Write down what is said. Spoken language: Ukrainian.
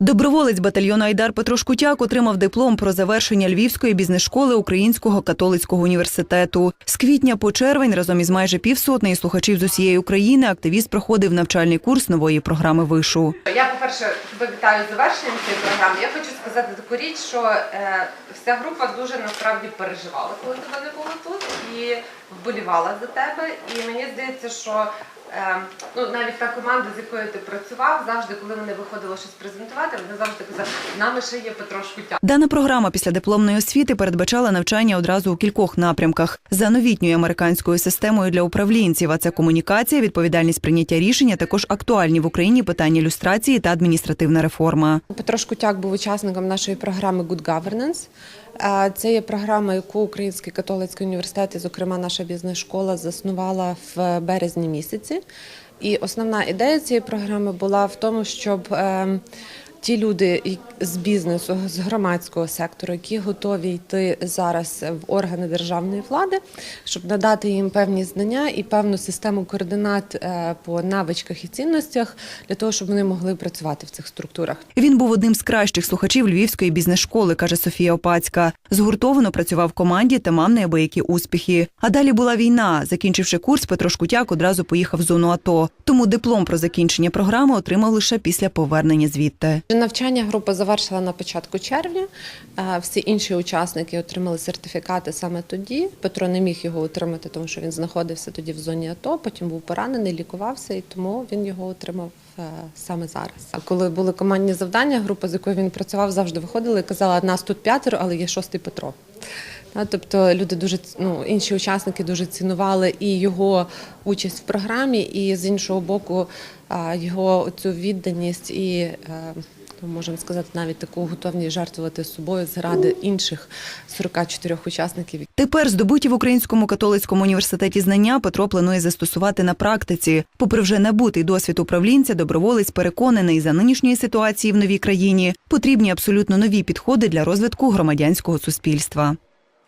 Доброволець батальйону Айдар Петро Шкутяк отримав диплом про завершення Львівської бізнес-школи Українського католицького університету. З квітня по червень разом із майже півсотнею слухачів з усієї України активіст проходив навчальний курс нової програми вишу. Я, по-перше, тебе вітаю з завершенням цієї програми. Я хочу сказати таку річ, що е, вся група дуже насправді переживала, коли тебе не було тут, і вболівала за тебе. І мені здається, що ну, навіть та команда, з якою ти працював, завжди, коли вони виходили щось презентувати, вони завжди казали, нами ще є Петро Шкутяк. Дана програма після дипломної освіти передбачала навчання одразу у кількох напрямках за новітньою американською системою для управлінців. А це комунікація, відповідальність прийняття рішень, а також актуальні в Україні питання люстрації та адміністративна реформа. Петро Шкутяк був учасником нашої програми Good Governance. Е, Це є програма, яку Український католицький університет, і, зокрема наша бізнес-школа, заснувала в березні місяці. І основна ідея цієї програми була в тому, щоб е, ті люди з бізнесу, з громадського сектору, які готові йти зараз в органи державної влади, щоб надати їм певні знання і певну систему координат е, по навичках і цінностях для того, щоб вони могли працювати в цих структурах. Він був одним з кращих слухачів Львівської бізнес-школи, каже Софія Опацька. Згуртовано працював в команді та мав неабиякі успіхи. А далі була війна. Закінчивши курс, Петро Шкутяк одразу поїхав в зону АТО. Тому диплом про закінчення програми отримав лише після повернення звідти. Навчання група завершила на початку червня. Е, Всі інші учасники отримали сертифікати саме тоді. Петро не міг його отримати, тому що він знаходився тоді в зоні АТО. Потім був поранений, лікувався, і тому він його отримав е, саме зараз. А коли були командні завдання, група, з якою він працював, завжди виходила і казала, нас тут п'ятеро, але є шостий Петро. Тобто люди дуже ну, інші учасники дуже цінували і його участь в програмі, і з іншого боку, його цю відданість і можемо сказати, навіть таку готовність жертвувати собою заради інших 44 учасників, Тепер здобуті в Українському католицькому університеті знання Петро планує застосувати на практиці. Попри вже набутий досвід управлінця, доброволець переконаний за нинішньої ситуації в новій країні потрібні абсолютно нові підходи для розвитку громадянського суспільства.